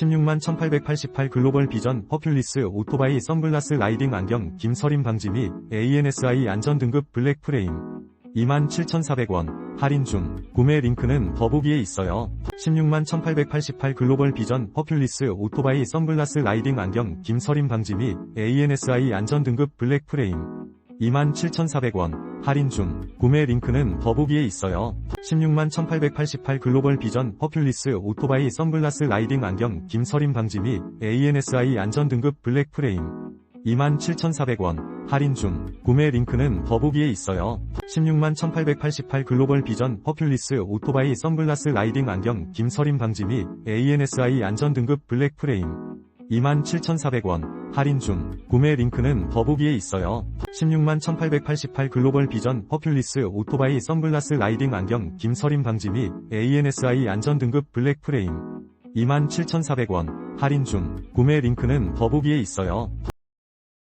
16만 1888 글로벌 비전 퍼퓰리스 오토바이 선글라스 라이딩 안경 김서림 방지 및 ANSI 안전 등급 블랙 프레임. 27,400원. 할인 중. 구매 링크는 더보기에 있어요. 16만 1888 글로벌 비전 퍼퓰리스 오토바이 선글라스 라이딩 안경 김서림 방지 및 ANSI 안전 등급 블랙 프레임 27,400원. 할인 중. 구매 링크는 더보기에 있어요. 16만 1888 글로벌 비전 퍼퓰리스 오토바이 선글라스 라이딩 안경 김서림 방지 및 ANSI 안전 등급 블랙 프레임. 27,400원. 할인 중. 구매 링크는 더보기에 있어요. 16만 1888 글로벌 비전 퍼퓰리스 오토바이 선글라스 라이딩 안경 김서림 방지 및 ANSI 안전 등급 블랙 프레임. 27,400원 할인 중 구매 링크는 더보기에 있어요. 16만 1888 글로벌 비전 퍼퓰리스 오토바이 선글라스 라이딩 안경 김서림 방지 및 ANSI 안전 등급 블랙 프레임 27,400원 할인 중 구매 링크는 더보기에 있어요.